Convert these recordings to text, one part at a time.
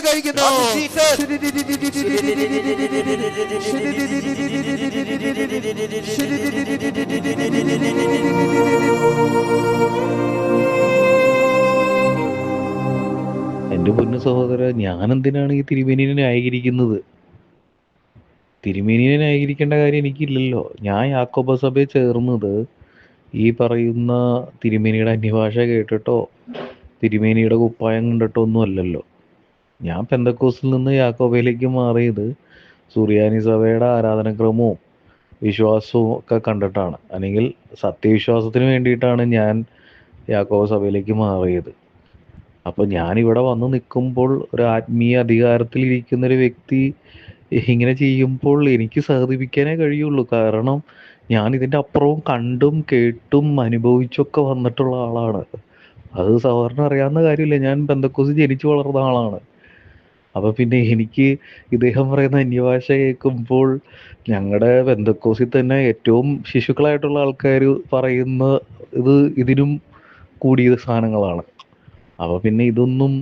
അഭിഷേകം കഴിക്കുന്നു എന്റെ പൊന്നു സഹോദര ഞാനെന്തിനാണ് ഈ തിരുമേനിനെ ന്യായീകരിക്കുന്നത് തിരുമേനിനെ ന്യായീകരിക്കേണ്ട കാര്യം എനിക്കില്ലല്ലോ ഞാൻ യാക്കോബ സഭയിൽ ചേർന്നത് ഈ പറയുന്ന തിരുമേനിയുടെ അന്യഭാഷ കേട്ടിട്ടോ തിരുമേനിയുടെ കുപ്പായം കണ്ടിട്ടോ ഒന്നും അല്ലല്ലോ ഞാൻ പെന്തക്കോസിൽ നിന്ന് യാക്കോബയിലേക്ക് മാറിയത് സുറിയാനി സഭയുടെ ആരാധനക്രമവും വിശ്വാസവും ഒക്കെ കണ്ടിട്ടാണ്. അല്ലെങ്കിൽ സത്യവിശ്വാസത്തിന് വേണ്ടിയിട്ടാണ് ഞാൻ യാക്കോബ സഭയിലേക്ക് മാറിയത്. അപ്പോൾ ഞാൻ ഇവിടെ വന്ന് നിൽക്കുമ്പോൾ ഒരു ആത്മീയ അധികാരത്തിൽ ഇരിക്കുന്ന ഒരു വ്യക്തി ഇങ്ങനെ ചെയ്യുമ്പോൾ എനിക്ക് സഹതിപ്പിക്കാനേ കഴിയുള്ളൂ. കാരണം ഞാൻ ഇതിന്റെ അപ്പുറവും കണ്ടും കേട്ടും അനുഭവിച്ചൊക്കെ വന്നിട്ടുള്ള ആളാണ്. അത് സഹോദരൻ അറിയാവുന്ന കാര്യമില്ല. ഞാൻ ബന്ധക്കോസ് ജനിച്ചു വളർന്ന ആളാണ്. അപ്പോൾ പിന്നെ എനിക്ക് ഇദ്ദേഹം പറയുന്ന അന്യഭാഷ കേൾക്കുമ്പോൾ ഞങ്ങളുടെ ബന്ധക്കോസിൽ തന്നെ ഏറ്റവും ശിശുക്കളായിട്ടുള്ള ആൾക്കാർ പറയുന്ന ഇത് ഇതിനും കൂടിയ സാധനങ്ങളാണ്. അപ്പോൾ പിന്നെ ഇതൊന്നും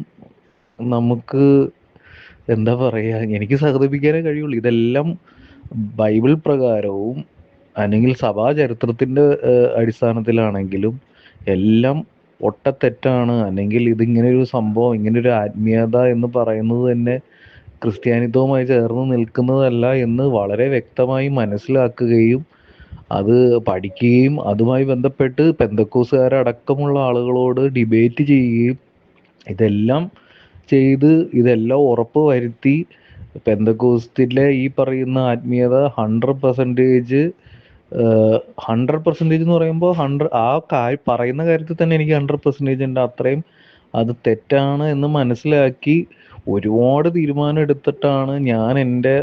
നമുക്ക് എന്താ പറയുക എനിക്ക് സഹതപിക്കാനേ കഴിയുള്ളൂ. ഇതെല്ലാം ബൈബിൾ പ്രകാരവും അല്ലെങ്കിൽ സഭാ ചരിത്രത്തിന്റെ അടിസ്ഥാനത്തിലാണെങ്കിലും എല്ലാം ഒട്ടത്തെറ്റാണ്. അല്ലെങ്കിൽ ഇതിങ്ങനെ ഒരു സംഭവം ഇങ്ങനെ ഒരു ആത്മീയത എന്ന് പറയുന്നത് തന്നെ ക്രിസ്ത്യാനിത്വവുമായി ചേർന്ന് നിൽക്കുന്നതല്ല എന്ന് വളരെ വ്യക്തമായി മനസ്സിലാക്കുകയും അത് പഠിക്കുകയും അതുമായി ബന്ധപ്പെട്ട് പെന്തക്കോസുകാരടക്കമുള്ള ആളുകളോട് ഡിബേറ്റ് ചെയ്യുകയും ഇതെല്ലാം ചെയ്ത് ഇതെല്ലാം ഉറപ്പ് വരുത്തി പെന്തക്കോസ്റ്റിലെ ഈ പറയുന്ന ആത്മീയത ഹൺഡ്രഡ് പെർസെന്റേജ് ഹൺഡ്രഡ് പെർസെന്റേജ് എന്ന് പറയുമ്പോൾ ഹൺഡ്രഡ് ആ കാര്യം പറയുന്ന കാര്യത്തിൽ തന്നെ എനിക്ക് ഹൺഡ്രഡ് പെർസെന്റേജ് ഉണ്ട്. അത്രയും അത് തെറ്റാണ് എന്ന് മനസ്സിലാക്കി ഒരുപാട് തീരുമാനം എടുത്തിട്ടാണ് ഞാൻ എന്റെ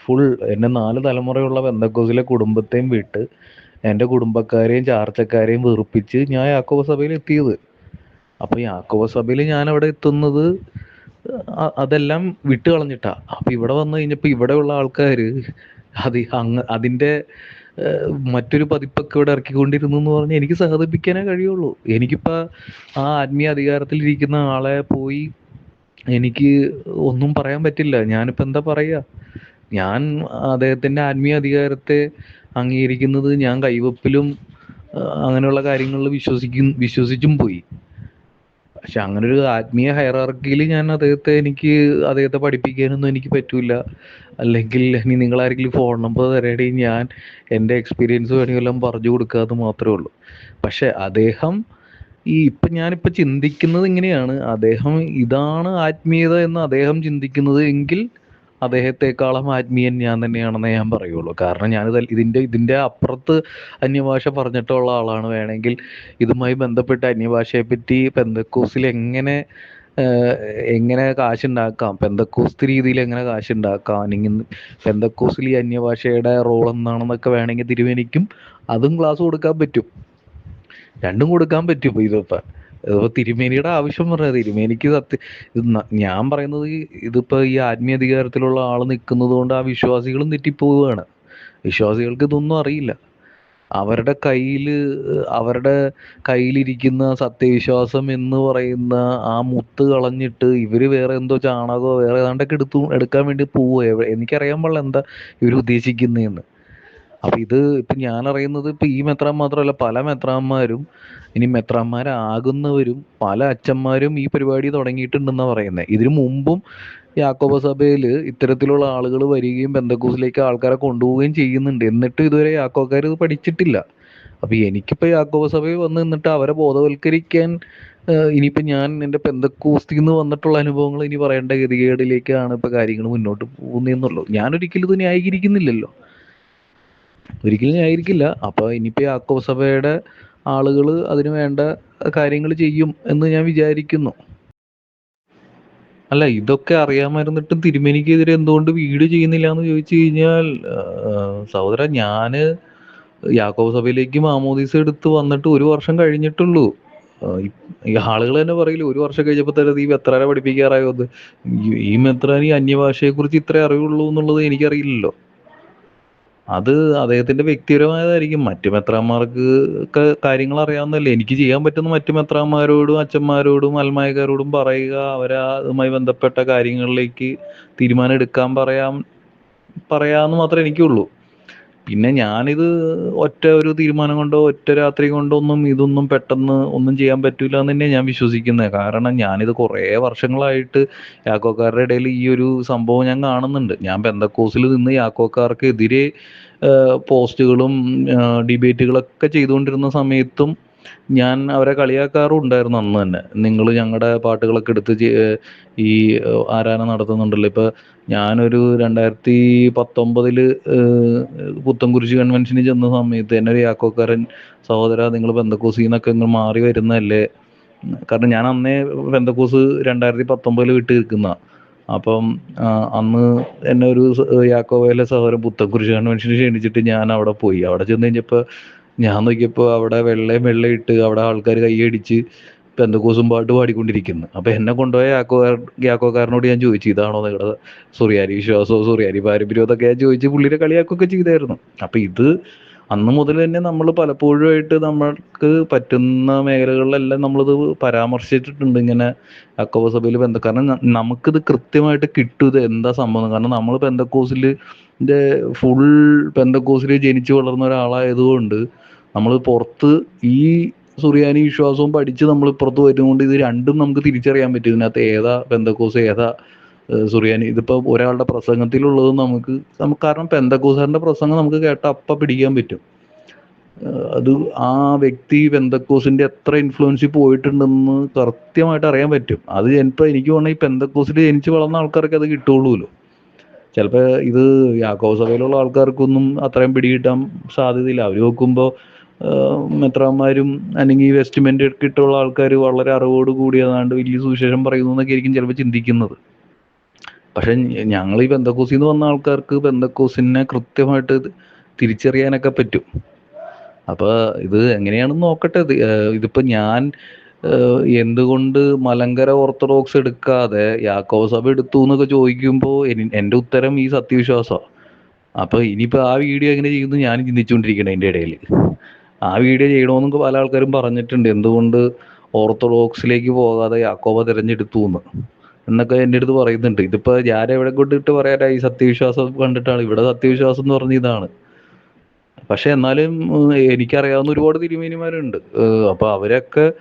ഫുൾ എന്റെ നാല് തലമുറയുള്ള ബന്ധക്കോസിലെ കുടുംബത്തെയും വിട്ട് എന്റെ കുടുംബക്കാരെയും ചാർച്ചക്കാരെയും വെറുപ്പിച്ച് ഞാൻ യാക്കോബ സഭയിൽ എത്തിയത്. അപ്പോൾ യാക്കോബ സഭയിൽ ഞാൻ അവിടെ എത്തുന്നത് അതെല്ലാം വിട്ട് കളഞ്ഞിട്ടാ അപ്പം ഇവിടെ വന്നു കഴിഞ്ഞപ്പോൾ ഇവിടെയുള്ള ആൾക്കാർ അത് അങ്ങ് അതിന്റെ ഏഹ്, മറ്റൊരു പതിപ്പൊക്കെ ഇവിടെ ഇറക്കിക്കൊണ്ടിരുന്നു എന്ന് പറഞ്ഞാൽ എനിക്ക് സഹതപിക്കാനേ കഴിയുള്ളൂ. എനിക്കിപ്പോ ആ ആത്മീയ അധികാരത്തിൽ ഇരിക്കുന്ന ആളെ പോയി എനിക്ക് ഒന്നും പറയാൻ പറ്റില്ല. ഞാനിപ്പോ എന്താ പറയാ? ഞാൻ അദ്ദേഹത്തിന്റെ ആത്മീയ അധികാരത്തെ അംഗീകരിക്കുന്നത് ഞാൻ കൈവപ്പിലും അങ്ങനെയുള്ള കാര്യങ്ങളിൽ വിശ്വസിക്കും വിശ്വസിച്ചും പോയി. പക്ഷെ അങ്ങനെ ഒരു ആത്മീയ ഹൈറാർക്കിയിൽ ഞാൻ അദ്ദേഹത്തെ എനിക്ക് അദ്ദേഹത്തെ പഠിപ്പിക്കാനൊന്നും എനിക്ക് പറ്റൂല. അല്ലെങ്കിൽ ഇനി നിങ്ങൾ ആരെങ്കിലും ഫോൺ നമ്പർ തരേണ്ടി ഞാൻ എന്റെ എക്സ്പീരിയൻസ് വേണമെങ്കിലും പറഞ്ഞു കൊടുക്കാതെ മാത്രമേ ഉള്ളൂ. പക്ഷെ അദ്ദേഹം ഈ ഇപ്പൊ ഞാനിപ്പോ ചിന്തിക്കുന്നത് ഇങ്ങനെയാണ്. അദ്ദേഹം ഇതാണ് ആത്മീയത എന്ന് അദ്ദേഹം ചിന്തിക്കുന്നത് എങ്കിൽ അദ്ദേഹത്തെക്കാളും ആത്മീയൻ ഞാൻ തന്നെയാണെന്ന് ഞാൻ പറയുള്ളൂ. കാരണം ഞാനിത് ഇതിന്റെ ഇതിന്റെ അപ്പുറത്ത് അന്യഭാഷ പറഞ്ഞിട്ടുള്ള ആളാണ്. വേണമെങ്കിൽ ഇതുമായി ബന്ധപ്പെട്ട് അന്യഭാഷയെ പറ്റി പെന്തക്കോസിൽ എങ്ങനെ എങ്ങനെ കാശുണ്ടാക്കാം? പെന്തക്കോസ്ത് രീതിയിൽ എങ്ങനെ കാശുണ്ടാക്കാം? അല്ലെങ്കിൽ പെന്തക്കോസിൽ ഈ അന്യഭാഷയുടെ റോൾ എന്താണെന്നൊക്കെ വേണമെങ്കിൽ തിരുവനിക്കും അതും ക്ലാസ് കൊടുക്കാൻ പറ്റും. രണ്ടും കൊടുക്കാൻ പറ്റും ഇതിപ്പോ ഇതിപ്പോ തിരുമേനിയുടെ ആവശ്യം പറയാം. തിരുമേനിക്ക് സത്യ ഞാൻ പറയുന്നത് ഇതിപ്പോ ഈ ആത്മീയ അധികാരത്തിലുള്ള ആൾ നിൽക്കുന്നത് കൊണ്ട് ആ വിശ്വാസികളും തെറ്റിപ്പോവുകയാണ്. വിശ്വാസികൾക്ക് ഇതൊന്നും അറിയില്ല. അവരുടെ കയ്യിൽ അവരുടെ കയ്യിലിരിക്കുന്ന സത്യവിശ്വാസം എന്ന് പറയുന്ന ആ മുത്ത് കളഞ്ഞിട്ട് ഇവർ വേറെ എന്തോ ചാണകമോ വേറെ ഏതാണ്ടൊക്കെ എടുത്തു എടുക്കാൻ വേണ്ടി പോവുക എനിക്കറിയാൻ പാടില്ല എന്താ ഇവർ ഉദ്ദേശിക്കുന്നതെന്ന് അപ്പൊ ഇത് ഇപ്പൊ ഞാൻ അറിയുന്നത് ഇപ്പൊ ഈ മെത്രാൻ മാത്രമല്ല പല മെത്രാന്മാരും ഇനി മെത്രാന്മാരാകുന്നവരും പല അച്ഛന്മാരും ഈ പരിപാടി തുടങ്ങിയിട്ടുണ്ടെന്നാ പറയുന്നത് ഇതിനു മുമ്പും യാക്കോബ സഭയിൽ ഇത്തരത്തിലുള്ള ആളുകൾ വരികയും ബന്ധക്കൂസിലേക്ക് ആൾക്കാരെ കൊണ്ടുപോവുകയും ചെയ്യുന്നുണ്ട്. എന്നിട്ട് ഇതുവരെ യാക്കോക്കാർ ഇത് പഠിച്ചിട്ടില്ല. അപ്പൊ എനിക്കിപ്പോ യാക്കോബ സഭയിൽ വന്ന് നിന്നിട്ട് അവരെ ബോധവൽക്കരിക്കാൻ ഇനിയിപ്പോ ഞാൻ എന്റെ പെന്തക്കൂസ്തിൽ നിന്ന് വന്നിട്ടുള്ള അനുഭവങ്ങൾ ഇനി പറയേണ്ട ഗതികേടിലേക്കാണ് ഇപ്പൊ കാര്യങ്ങൾ മുന്നോട്ട് പോകുന്നതെന്നുള്ളൂ ഞാനൊരിക്കലും ഇത് ന്യായീകരിക്കുന്നില്ലല്ലോ. ഒരിക്കലും ആയിരിക്കില്ല. അപ്പൊ ഇനിയിപ്പോ യാക്കോബ് സഭയുടെ ആളുകൾ അതിന് വേണ്ട കാര്യങ്ങൾ ചെയ്യും എന്ന് ഞാൻ വിചാരിക്കുന്നു. അല്ല ഇതൊക്കെ അറിയാമായിരുന്നിട്ടും തിരുമേനിക്കെതിരെ എന്തുകൊണ്ട് വീട് ചെയ്യുന്നില്ല എന്ന് ചോദിച്ചു കഴിഞ്ഞാൽ സഹോദര ഞാൻ യാക്കോബ സഭയിലേക്ക് മാമോദീസ എടുത്ത് വന്നിട്ട് ഒരു വർഷം കഴിഞ്ഞിട്ടുള്ളൂ. ഈ- ആളുകൾ തന്നെ പറയില്ല ഒരു വർഷം കഴിഞ്ഞപ്പോൾ തന്നെ ഈ മെത്രാനെ പഠിപ്പിക്കാറായോ ഈ- മെത്രാൻ ഈ അന്യഭാഷയെ കുറിച്ച് ഇത്രേ അറിവുള്ളൂ എന്നുള്ളത് എനിക്കറിയില്ലല്ലോ. അത് അദ്ദേഹത്തിന്റെ വ്യക്തിപരമായതായിരിക്കും. മറ്റു മെത്രാന്മാർക്ക് കാര്യങ്ങൾ അറിയാവുന്നതല്ലേ. എനിക്ക് ചെയ്യാൻ പറ്റുന്ന മറ്റു മെത്രാന്മാരോടും അച്ഛന്മാരോടും അൽമായക്കാരോടും പറയുക അവരെ അതുമായി ബന്ധപ്പെട്ട കാര്യങ്ങളിലേക്ക് തീരുമാനം എടുക്കാൻ പറയാം പറയാന്ന് മാത്രമേ എനിക്കുള്ളൂ. പിന്നെ ഞാനിത് ഒറ്റ ഒരു തീരുമാനം കൊണ്ടോ ഒറ്റ രാത്രി കൊണ്ടോ ഒന്നും ഇതൊന്നും പെട്ടെന്ന് ഒന്നും ചെയ്യാൻ പറ്റൂല എന്ന് തന്നെ ഞാൻ വിശ്വസിക്കുന്നത് കാരണം ഞാനിത് കുറേ വർഷങ്ങളായിട്ട് യാക്കോക്കാരുടെ ഇടയിൽ ഈ ഒരു സംഭവം ഞാൻ കാണുന്നുണ്ട്. ഞാൻ ബെന്തക്കോസിൽ നിന്ന് യാക്കോക്കാർക്കെതിരെ പോസ്റ്റുകളും ഡിബേറ്റുകളൊക്കെ ചെയ്തുകൊണ്ടിരുന്ന സമയത്തും ഞാൻ അവരെ കളിയാക്കാറും ഉണ്ടായിരുന്നു അന്ന് തന്നെ. നിങ്ങൾ ഞങ്ങളുടെ പാട്ടുകളൊക്കെ എടുത്ത് ഈ ആരാധന നടത്തുന്നുണ്ടല്ലോ. ഇപ്പൊ ഞാനൊരു രണ്ടായിരത്തി പത്തൊമ്പതിൽ ഏഹ്, പുത്തൻകുരിശ് കൺവെൻഷന് ചെന്ന സമയത്ത് എന്നെ ഒരു യാക്കോക്കാരൻ സഹോദര നിങ്ങൾ ബന്ധക്കോസിൽ എന്നൊക്കെ ഇങ്ങ് മാറി വരുന്നതല്ലേ? കാരണം ഞാൻ അന്നേ ബന്ധക്കോസ് രണ്ടായിരത്തി പത്തൊമ്പതിൽ വിട്ട് നിൽക്കുന്ന. അപ്പം അന്ന് എന്നെ ഒരു യാക്കോവയിലെ സഹോദരൻ പുത്തൻകുരിശ് കൺവെൻഷന് ക്ഷണിച്ചിട്ട് ഞാൻ അവിടെ പോയി. അവിടെ ചെന്ന് കഴിഞ്ഞപ്പോൾ ഞാൻ നോക്കിയപ്പോൾ അവിടെ വെള്ളയും വെള്ളയിട്ട് അവിടെ ആൾക്കാർ കൈയടിച്ച് പെന്തക്കോസും പാട്ട് പാടിക്കൊണ്ടിരിക്കുന്നു. അപ്പൊ എന്നെ കൊണ്ടുപോയ യാക്കോക്കാർ യാക്കോക്കാരനോട് ഞാൻ ചോദിച്ചു ഇതാണോ നിങ്ങളുടെ സുറിയാരി വിശ്വാസോ സുറിയാരി പാരമ്പര്യമോ അതൊക്കെ ഞാൻ ചോദിച്ച് പുള്ളിയുടെ കളിയാക്കൊക്കെ ചെയ്തായിരുന്നു. അപ്പൊ ഇത് അന്ന് മുതൽ തന്നെ നമ്മൾ പലപ്പോഴുമായിട്ട് നമ്മൾക്ക് പറ്റുന്ന മേഖലകളിലെല്ലാം നമ്മളിത് പരാമർശിച്ചിട്ടുണ്ട് ഇങ്ങനെ അക്കോവ സഭയിൽ ബന്ധ. കാരണം നമുക്കിത് കൃത്യമായിട്ട് കിട്ടും ഇത് എന്താ സംഭവം. കാരണം നമ്മൾ പെന്തക്കോസിൽ ഫുൾ പെന്തക്കോസിൽ ജനിച്ചു വളർന്ന ഒരാളായതുകൊണ്ട് നമ്മൾ പുറത്ത് ഈ സുറിയാനി വിശ്വാസവും പഠിച്ച് നമ്മൾ പുറത്ത് വരുന്നതുകൊണ്ട് ഇത് രണ്ടും നമുക്ക് തിരിച്ചറിയാൻ പറ്റും. ഇതിനകത്ത് ഏതാ പെന്തക്കോസ് ഏതാ സുറിയാനി? ഇതിപ്പോ ഒരാളുടെ പ്രസംഗത്തിലുള്ളത് നമുക്ക് നമുക്ക് കാരണം പെന്തക്കോസാറിന്റെ പ്രസംഗം നമുക്ക് കേട്ട അപ്പ പിടിക്കാൻ പറ്റും. അത് ആ വ്യക്തി പെന്തക്കോസിന്റെ എത്ര ഇൻഫ്ലുവൻസിൽ പോയിട്ടുണ്ടെന്ന് കൃത്യമായിട്ട് അറിയാൻ പറ്റും. അത് ചിലപ്പോൾ എനിക്ക് തോന്നുന്നു ഈ പെന്തക്കോസിൽ ജനിച്ച് വളർന്ന ആൾക്കാർക്ക് അത് കിട്ടുള്ളൂല്ലോ ചിലപ്പോൾ ഇത് യാക്കോബ സഭയിലുള്ള ആൾക്കാർക്കൊന്നും അത്രയും പിടികിട്ടാൻ സാധ്യതയില്ല. അവർ നോക്കുമ്പോൾ മെത്രാന്മാരും അല്ലെങ്കിൽ വെസ്റ്റ്മെന്റ് ഇട്ടുള്ള ആൾക്കാർ വളരെ അറിവോട് കൂടിയതാണ്ട് വലിയ സുവിശേഷം പറയുന്നു എന്നൊക്കെ ആയിരിക്കും ചിലപ്പോൾ ചിന്തിക്കുന്നത്. പക്ഷെ ഞങ്ങൾ ഈ ബന്ധക്കോസിൽ നിന്ന് വന്ന ആൾക്കാർക്ക് ബന്ധക്കോസിനെ കൃത്യമായിട്ട് തിരിച്ചറിയാനൊക്കെ പറ്റും. അപ്പോൾ ഇത് എങ്ങനെയാണെന്ന് നോക്കട്ടെ. ഇതിപ്പോൾ ഇതിപ്പോ ഞാൻ എന്തുകൊണ്ട് മലങ്കര ഓർത്തഡോക്സ് എടുക്കാതെ യാക്കോബ സഭ എടുത്തു എന്നൊക്കെ ചോദിക്കുമ്പോൾ എന്റെ ഉത്തരം ഈ സത്യവിശ്വാസമാണ് അപ്പൊ ഇനിയിപ്പോ ആ വീഡിയോ എങ്ങനെ ചെയ്യുന്നു ഞാൻ ചിന്തിച്ചുകൊണ്ടിരിക്കണം അതിന്റെ ഇടയിൽ ആ വീഡിയോ ചെയ്യണമെന്നൊക്കെ പല ആൾക്കാരും പറഞ്ഞിട്ടുണ്ട്. എന്തുകൊണ്ട് ഓർത്തഡോക്സിലേക്ക് പോകാതെ യാക്കോബ തിരഞ്ഞെടുത്തു എന്ന്. എന്നൊക്കെ എന്റെ അടുത്ത് പറയുന്നുണ്ട്. ഇതിപ്പോ ഞാൻ എവിടെ കൊണ്ടിട്ട് പറയാനാ ഈ സത്യവിശ്വാസം കണ്ടിട്ടാണ്. ഇവിടെ സത്യവിശ്വാസം എന്ന് പറഞ്ഞ ഇതാണ്. പക്ഷെ എന്നാലും എനിക്കറിയാവുന്ന ഒരുപാട് തിരുമേനിമാരുണ്ട്. അപ്പോൾ അപ്പൊ അവരൊക്കെ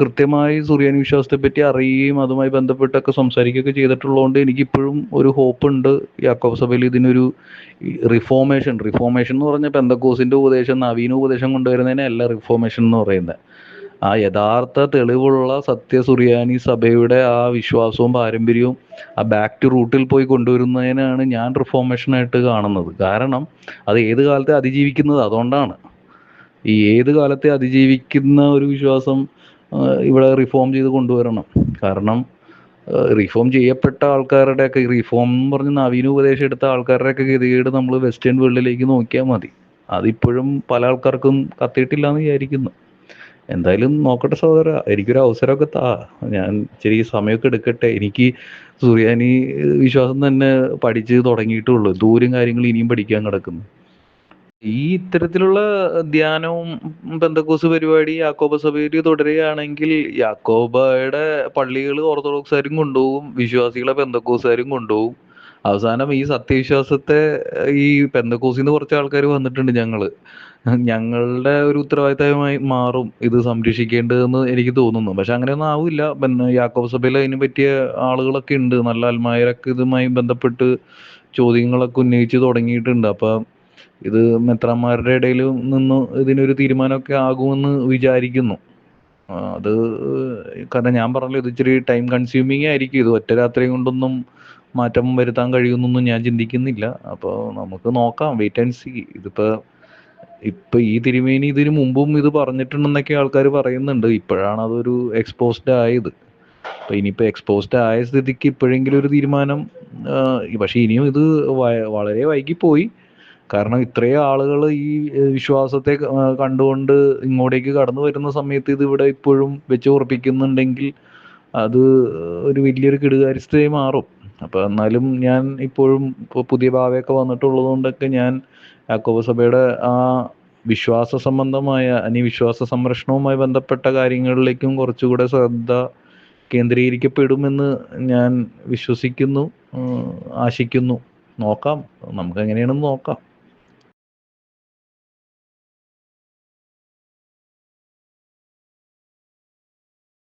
കൃത്യമായി സുറിയാനി വിശ്വാസത്തെ പറ്റി അറിയുകയും അതുമായി ബന്ധപ്പെട്ടൊക്കെ സംസാരിക്കുകയൊക്കെ ചെയ്തിട്ടുള്ളതുകൊണ്ട് എനിക്കിപ്പോഴും ഒരു ഹോപ്പ് ഉണ്ട് യാക്കോബ് സഭയിൽ ഇതിനൊരു റിഫോർമേഷൻ റിഫോർമേഷൻ എന്ന് പറഞ്ഞാൽ പെന്തക്കോസിന്റെ ഉപദേശം നവീന ഉപദേശം കൊണ്ടുവരുന്നതിനല്ല റിഫോർമേഷൻ എന്ന് പറയുന്നത്. ആ യഥാർത്ഥ തെളിവുള്ള സത്യ സുറിയാനി സഭയുടെ ആ വിശ്വാസവും പാരമ്പര്യവും ആ ബാക്ക് ടു റൂട്ടിൽ പോയി കൊണ്ടുവരുന്നതിനാണ് ഞാൻ റിഫോർമേഷൻ ആയിട്ട് കാണുന്നത്. കാരണം അത് ഏത് കാലത്തെ അതിജീവിക്കുന്നത് അതുകൊണ്ടാണ്. ഈ ഏത് കാലത്തെ അതിജീവിക്കുന്ന ഒരു വിശ്വാസം ഇവിടെ റിഫോം ചെയ്ത് കൊണ്ടുവരണം. കാരണം റിഫോം ചെയ്യപ്പെട്ട ആൾക്കാരുടെയൊക്കെ റിഫോം എന്ന് പറഞ്ഞ് നവീന ഉപദേശം എടുത്ത ആൾക്കാരുടെയൊക്കെ ഗതികേട് നമ്മൾ വെസ്റ്റേൺ വേൾഡിലേക്ക് നോക്കിയാൽ മതി. അതിപ്പോഴും പല ആൾക്കാർക്കും കത്തിയിട്ടില്ല എന്ന് വിചാരിക്കുന്നു. എന്തായാലും നോക്കട്ടെ സഹോദര എനിക്കൊരു അവസരമൊക്കെ താ. ഞാൻ ഇച്ചിരി സമയമൊക്കെ എടുക്കട്ടെ. എനിക്ക് സൂര്യാനി വിശ്വാസം തന്നെ പഠിച്ച് തുടങ്ങിയിട്ടുള്ളൂ. ദൂരം കാര്യങ്ങൾ ഇനിയും പഠിക്കാൻ കിടക്കുന്നു. ഈ ഇത്തരത്തിലുള്ള ധ്യാനവും ബന്ധക്കോസ് പരിപാടി യാക്കോബ സഭയിൽ തുടരുകയാണെങ്കിൽ യാക്കോബയുടെ പള്ളികൾ ഓർത്തഡോക്സുകാരും കൊണ്ടുപോകും വിശ്വാസികളെ ബന്ധക്കോസുകാരും കൊണ്ടുപോകും. അവസാനം ഈ സത്യവിശ്വാസത്തെ ഈ പെന്തക്കോസിൽ നിന്ന് കുറച്ച് ആൾക്കാർ വന്നിട്ടുണ്ട് ഞങ്ങൾ. ഞങ്ങളുടെ ഒരു ഉത്തരവാദിത്തമായി മാറും ഇത് സംരക്ഷിക്കേണ്ടതെന്ന് എനിക്ക് തോന്നുന്നു. പക്ഷെ അങ്ങനെയൊന്നും ആവില്ല. പിന്നെ യാക്കോബ് സഭയിൽ അതിന് പറ്റിയ ആളുകളൊക്കെ ഉണ്ട്. നല്ല ആത്മായരൊക്കെ ഇതുമായി ബന്ധപ്പെട്ട് ചോദ്യങ്ങളൊക്കെ ഉന്നയിച്ച് തുടങ്ങിയിട്ടുണ്ട്. അപ്പൊ ഇത് മെത്രാന്മാരുടെ ഇടയിൽ നിന്ന് ഇതിനൊരു തീരുമാനമൊക്കെ ആകുമെന്ന് വിചാരിക്കുന്നു. അത് കാരണം ഞാൻ പറഞ്ഞല്ലോ ഇത് ഇച്ചിരി ടൈം കൺസ്യൂമിങ് ആയിരിക്കും. ഇത് ഒറ്റ രാത്രി കൊണ്ടൊന്നും മാറ്റം വരുത്താൻ കഴിയുമെന്നൊന്നും ഞാൻ ചിന്തിക്കുന്നില്ല. അപ്പോൾ നമുക്ക് നോക്കാം വെയിറ്റ് ആൻഡ് സി ഇതിപ്പോൾ ഇപ്പം ഈ തിരുമേനി ഇതിനു മുമ്പും ഇത് പറഞ്ഞിട്ടുണ്ടെന്നൊക്കെ ആൾക്കാർ പറയുന്നുണ്ട്. ഇപ്പോഴാണ് അതൊരു എക്സ്പോസ്ഡ് ആയത്. അപ്പം ഇനിയിപ്പോൾ എക്സ്പോസ്ഡ് ആയ സ്ഥിതിക്ക് ഇപ്പോഴെങ്കിലും ഒരു തീരുമാനം പക്ഷേ ഇനിയും ഇത് വളരെ വൈകിപ്പോയി. കാരണം ഇത്രയും ആളുകൾ ഈ വിശ്വാസത്തെ കണ്ടുകൊണ്ട് ഇങ്ങോട്ടേക്ക് കടന്നു വരുന്ന സമയത്ത് ഇത് ഇവിടെ ഇപ്പോഴും വെച്ച് ഉറപ്പിക്കുന്നുണ്ടെങ്കിൽ അത് ഒരു വലിയൊരു കിടുകാരിസ്ഥയായി മാറും. അപ്പോൾ എന്നാലും ഞാൻ ഇപ്പോഴും ഇപ്പോൾ പുതിയ ഭാവയൊക്കെ വന്നിട്ടുള്ളത് കൊണ്ടൊക്കെ ഞാൻ യാക്കോബ സഭയുടെ ആ വിശ്വാസ സംബന്ധമായ അനി വിശ്വാസ സംരക്ഷണവുമായി ബന്ധപ്പെട്ട കാര്യങ്ങളിലേക്കും കുറച്ചുകൂടെ ശ്രദ്ധ കേന്ദ്രീകരിക്കപ്പെടുമെന്ന് ഞാൻ വിശ്വസിക്കുന്നു ആശിക്കുന്നു. നോക്കാം. നമുക്ക് എങ്ങനെയാണെന്ന് നോക്കാം.